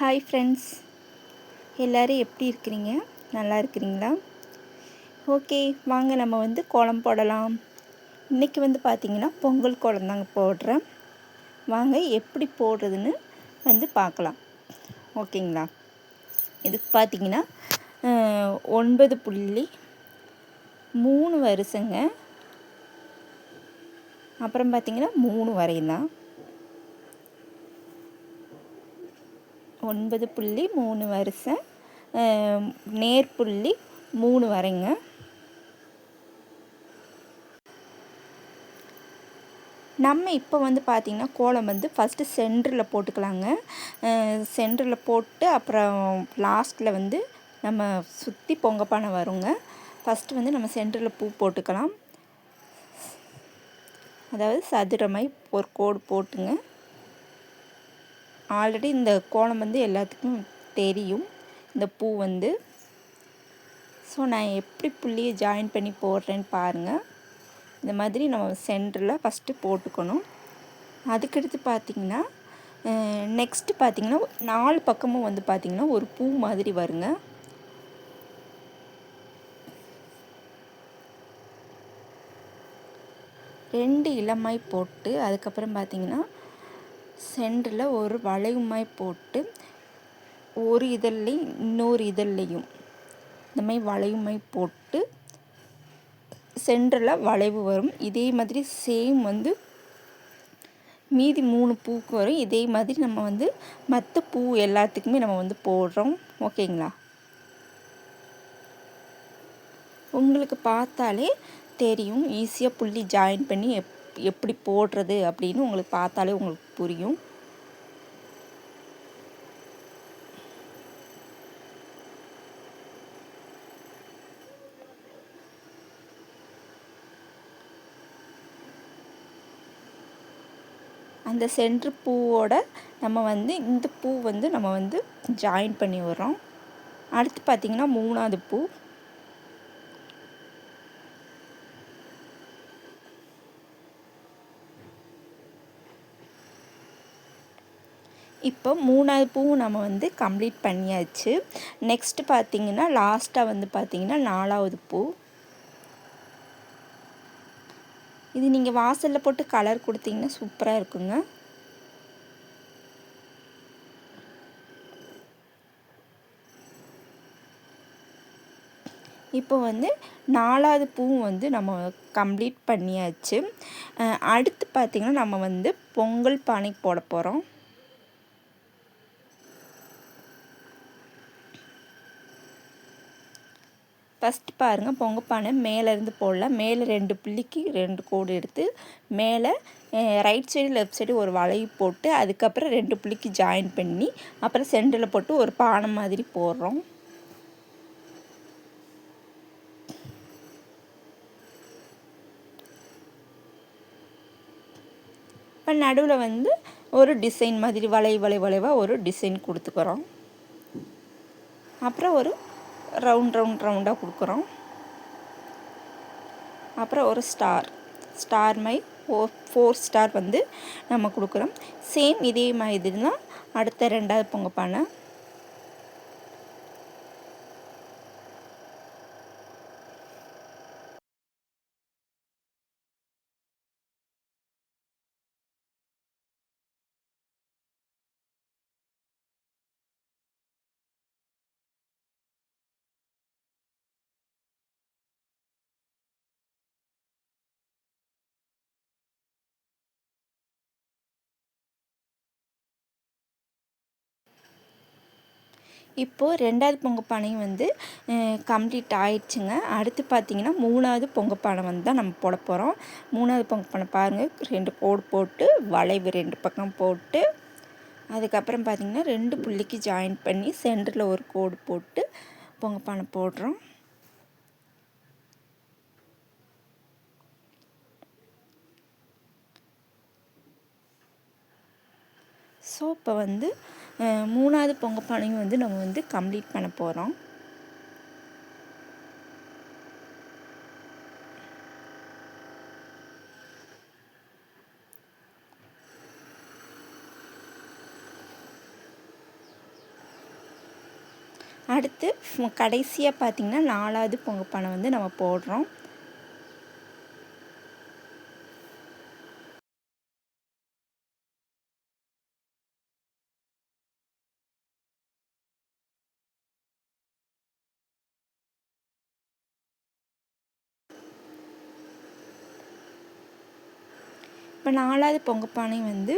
Hi friends எல்லோரும் எப்படி இருக்கிறீங்க? நல்லா இருக்கிறீங்களா? ஓகே வாங்க நம்ம வந்து கோலம் போடலாம். இன்றைக்கி வந்து பார்த்திங்கன்னா பொங்கல் கோலம் தாங்க போடுறேன். வாங்க எப்படி போடுறதுன்னு வந்து பார்க்கலாம். ஓகேங்களா இதுக்கு பார்த்திங்கன்னா ஒன்பது புள்ளி மூணு வருஷங்க. அப்புறம் பார்த்திங்கன்னா மூணு வரையும் தான் ஒன்பது புள்ளி மூணு வருஷம் நேர்புள்ளி மூணு வரைங்க. நம்ம இப்போ வந்து பார்த்திங்கன்னா கோலம் வந்து ஃபஸ்ட்டு சென்டரில் போட்டுக்கலாங்க. சென்டரில் போட்டு அப்புறம் லாஸ்ட்டில் வந்து நம்ம சுற்றி பொங்கப்பானை வருங்க. ஃபஸ்ட்டு வந்து நம்ம சென்டரில் பூ போட்டுக்கலாம். அதாவது சதுரமாய் ஒரு கோடு போட்டுங்க. ஆல்ரெடி இந்த கோலம் வந்து எல்லாத்துக்கும் தெரியும். இந்த பூ வந்து. ஸோ நான் எப்படி புள்ளியை ஜாயின் பண்ணி போடுறேன்னு பாருங்கள் இந்த மாதிரி நம்ம சென்டரில் ஃபஸ்ட்டு போட்டுக்கணும். அதுக்கடுத்து பார்த்திங்கன்னா நெக்ஸ்ட்டு பார்த்திங்கன்னா நாலு பக்கமும் வந்து பார்த்திங்கன்னா ஒரு பூ மாதிரி வருங்க. ரெண்டு இளமாய் போட்டு அதுக்கப்புறம் பார்த்திங்கன்னா சென்டரில் ஒரு வளைவுமாய் போட்டு ஒரு இதழ்லையும் இன்னொரு இதழ்லையும் இந்த மாதிரி வளைவுமாய் போட்டு சென்டரில் வளைவு வரும். இதே மாதிரி சேம் வந்து மீதி மூணு பூக்கு வரும். இதே மாதிரி நம்ம வந்து மற்ற பூ எல்லாத்துக்குமே நம்ம வந்து போடுறோம். ஓகேங்களா? உங்களுக்கு பார்த்தாலே தெரியும். ஈஸியாக புள்ளி ஜாயின் பண்ணி எப் எப்படி போடுறது அப்படின்னு உங்களுக்கு பார்த்தாலே உங்களுக்கு புரியும். அந்த சென்ட்ரு பூவோட நம்ம வந்து இந்த பூ வந்து நம்ம வந்து ஜாயின் பண்ணி விடுறோம் அடுத்து பார்த்திங்கன்னா மூணாவது பூ. இப்போ மூணாவது பூவும் நம்ம வந்து கம்ப்ளீட் பண்ணியாச்சு. நெக்ஸ்ட்டு பார்த்திங்கன்னா லாஸ்ட்டாக வந்து பார்த்திங்கன்னா நாலாவது பூ. இது நீங்கள் வாசலில் போட்டு கலர் கொடுத்தீங்கன்னா சூப்பராக இருக்குங்க. இப்போ வந்து நாலாவது பூவும் வந்து நம்ம கம்ப்ளீட் பண்ணியாச்சு. அடுத்து பார்த்திங்கன்னா நம்ம வந்து பொங்கல் பானைக்கு போட போகிறோம் ஃபஸ்ட்டு பாருங்கள் பொங்கப்பானை மேலேருந்து போடலாம் மேலே ரெண்டு புள்ளிக்கு ரெண்டு கோடு எடுத்து மேலே ரைட் சைடு லெஃப்ட் சைடு ஒரு வளைவு போட்டு அதுக்கப்புறம் ரெண்டு புள்ளிக்கு ஜாயின் பண்ணி அப்புறம் சென்டரில் போட்டு ஒரு பானை மாதிரி போடுறோம். இப்போ நடுவில் வந்து ஒரு டிசைன் மாதிரி வளை வளை வளைவாக ஒரு டிசைன் கொடுத்துக்கிறோம். அப்புறம் ஒரு ரவுண்ட் ரவுண்ட் ரவுண்டாக கொடுக்குறோம். அப்புறம் ஒரு ஸ்டார் ஸ்டார் மை ஃபோர் ஃபோர் ஸ்டார் வந்து நம்ம கொடுக்குறோம். சேம் இதே மாதிரி தான் அடுத்த ரெண்டாவது பொங்கப்பானை இப்போது ரெண்டாவது பொங்கப்பானையும் வந்து கம்ப்ளீட் ஆயிடுச்சுங்க. அடுத்து பார்த்திங்கன்னா மூணாவது பொங்கப்பானை வந்து தான் நம்ம போட போகிறோம் மூணாவது பொங்கப்பானை பாருங்கள் ரெண்டு கோடு போட்டு வளைவு ரெண்டு பக்கம் போட்டு அதுக்கப்புறம் பார்த்திங்கன்னா ரெண்டு புள்ளிக்கு ஜாயின் பண்ணி சென்டரில் ஒரு கோடு போட்டு பொங்கப்பானை போடுறோம். ஸோ இப்போ வந்து மூணாவது பொங்கப்பானையும் வந்து நம்ம வந்து கம்ப்ளீட் பண்ண போகிறோம் அடுத்து கடைசியாக பார்த்திங்கன்னா நாலாவது பொங்கப்பானை வந்து நம்ம போடுறோம். இப்போ நாலாவது பொங்கப்பானை வந்து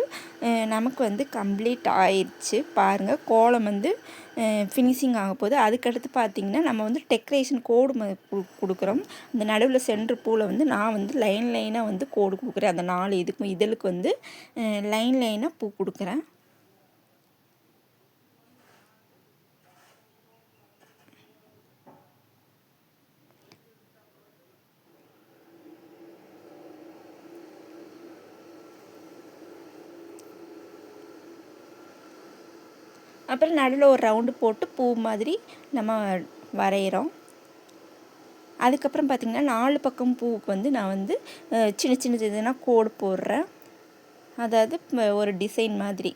நமக்கு வந்து கம்ப்ளீட் ஆயிடுச்சு பாருங்கள் கோலம் வந்து ஃபினிஷிங் ஆக போகுது. அதுக்கடுத்து பார்த்திங்கன்னா நம்ம வந்து டெக்கரேஷன் கோடு கொடுக்குறோம். அந்த நடுவில் சென்ட்ரு பூவில் வந்து நான் வந்து லைன் லைனாக வந்து கோடு கொடுக்குறேன். அந்த நாலு இதுக்கும் இதழுக்கு வந்து லைன் லைனாக பூ கொடுக்குறேன். அப்புறம் நடுவில் ஒரு ரவுண்டு போட்டு பூ மாதிரி நம்ம வரைகிறோம் அதுக்கப்புறம் பார்த்திங்கன்னா நாலு பக்கம் பூவுக்கு வந்து நான் வந்து சின்ன சின்ன இதுனா கோடு போடுறேன். அதாவது ஒரு டிசைன் மாதிரி.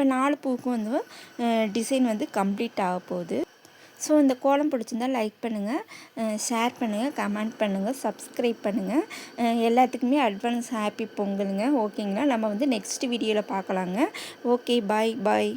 இப்போ நாலு பூக்கும் வந்து டிசைன் வந்து கம்ப்ளீட் ஆக போகுது. ஸோ இந்த கோலம் பிடிச்சிருந்தால் லைக் பண்ணுங்கள் ஷேர் பண்ணுங்கள் கமெண்ட் பண்ணுங்கள் சப்ஸ்கிரைப் பண்ணுங்கள் எல்லாத்துக்குமே அட்வான்ஸ் ஹாப்பி பொங்கலுங்க. ஓகேங்களா நம்ம வந்து நெக்ஸ்ட் வீடியோவில் பார்க்கலாங்க. ஓகே பாய் பாய்